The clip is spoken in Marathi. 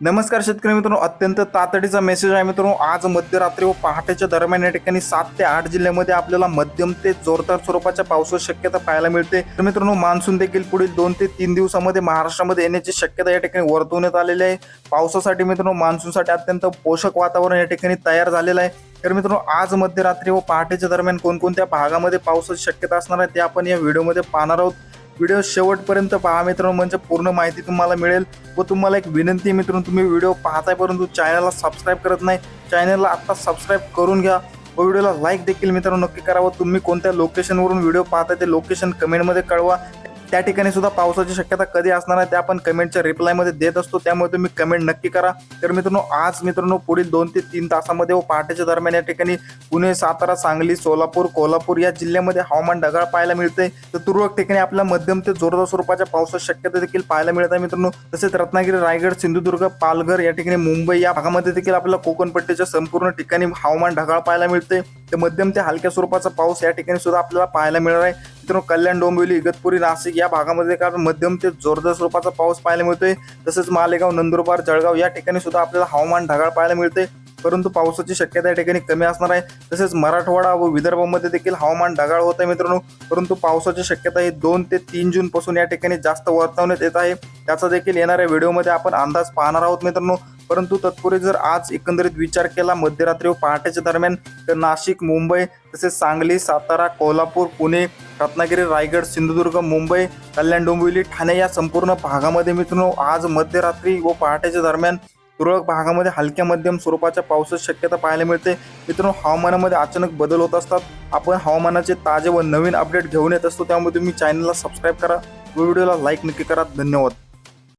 नमस्कार शेतकरी मित्रांनो अत्यंत तातडीचा मेसेज आहे मित्रांनो. आज मध्यरात्री व पहाटेच्या दरम्यान या ठिकाणी सात ते आठ जिल्ह्यामध्ये आपल्याला मध्यम ते जोरदार स्वरूपाच्या पावसाची शक्यता पाहायला मिळते. तर मित्रांनो मान्सून देखील पुढील दोन ते तीन दिवसामध्ये महाराष्ट्रामध्ये येण्याची शक्यता या ठिकाणी वर्तवण्यात आलेली आहे. पावसासाठी मित्रांनो मान्सूनसाठी अत्यंत पोषक वातावरण या ठिकाणी तयार झालेलं आहे. तर मित्रांनो आज मध्यरात्री व पहाटेच्या दरम्यान कोणकोणत्या भागामध्ये पावसाची शक्यता असणार आहे ते आपण या व्हिडिओमध्ये पाहणार आहोत. व्हिडिओ शेवटपर्यंत पहा मित्रांनो म्हणजे पूर्ण माहिती तुम्हाला मिळेल व तुम्हाला एक विनंती मित्रांनो तुम्ही व्हिडिओ पाहताय परंतु चॅनलला सबस्क्राईब करत नाही चॅनलला आत्ता सबस्क्राईब करून घ्या व व्हिडिओला लाईक देखील मित्रांनो नक्की करा व तुम्ही कोणत्या लोकेशनवरून व्हिडिओ पाहताय ते लोकेशन कमेंटमध्ये कळवा. त्या ठिकाणी सुद्धा पावसाची शक्यता कधी असणार आहे ते आपण कमेंटच्या रिप्लायमध्ये देत असतो. त्यामुळे तुम्ही कमेंट नक्की करा. तर मित्रांनो आज मित्रांनो पुढील दोन ते तीन तासामध्ये व पहाटेच्या दरम्यान या ठिकाणी पुणे सातारा सांगली सोलापूर कोल्हापूर या जिल्ह्यामध्ये हवामान ढगाळ पाहायला मिळते तर तुरळक ठिकाणी आपल्या मध्यम ते जोरदार स्वरूपाच्या पावसाची शक्यता देखील पाहायला मिळत आहे मित्रांनो. तसेच रत्नागिरी रायगड सिंधुदुर्ग पालघर या ठिकाणी मुंबई या भागामध्ये देखील आपल्याला कोकणपट्टीच्या संपूर्ण ठिकाणी हवामान ढगाळ पाहायला मिळते तर मध्यम ते हलक्या स्वरूपाचा पाऊस या ठिकाणी सुद्धा आपल्याला पाहायला मिळणार आहे. मित्रांनो कल्याण डोंबिवली इगतपुरी नाशिक या भागामध्ये कारण मध्यम ते जोरदार स्वरूपाचा पाऊस पाहायला मिळतोय. तसेच मालेगाव नंदुरबार जळगाव या ठिकाणी सुद्धा आपल्याला हवामान ढगाळ पाहायला मिळते परंतु पावसाची शक्यता या ठिकाणी कमी असणार आहे. तसेच मराठवाडा व विदर्भामध्ये देखील हवामान ढगाळ होत आहे मित्रांनो. परंतु पावसाची शक्यता ही दोन ते तीन जून पासून या ठिकाणी जास्त वर्तवण्यात येत आहे. त्याचा देखील येणाऱ्या व्हिडिओमध्ये आपण अंदाज पाहणार आहोत मित्रांनो. परंतु तत्पूर्वी जर आज एकंदरीत विचार केला मध्यरात्री व पहाटेच्या दरम्यान तर नाशिक मुंबई तसेच सांगली सातारा कोल्हापूर पुणे रत्नागिरी रायगड सिंधुदुर्ग मुंबई कल्याण डोंबिवली ठाणे या संपूर्ण भागामध्ये मित्रांनो आज मध्यरात्री व पहाटेच्या दरम्यान तुरळक भागामध्ये हलक्या मध्यम स्वरूपाच्या पावसाची शक्यता पाहायला मिळते. मित्रांनो हवामानामध्ये अचानक बदल होत असतात. आपण हवामानाचे ताजे व नवीन अपडेट घेऊन येत असतो. त्यामुळे तुम्ही चॅनलला सबस्क्राईब करा व व्हिडिओला लाईक नक्की करा. धन्यवाद.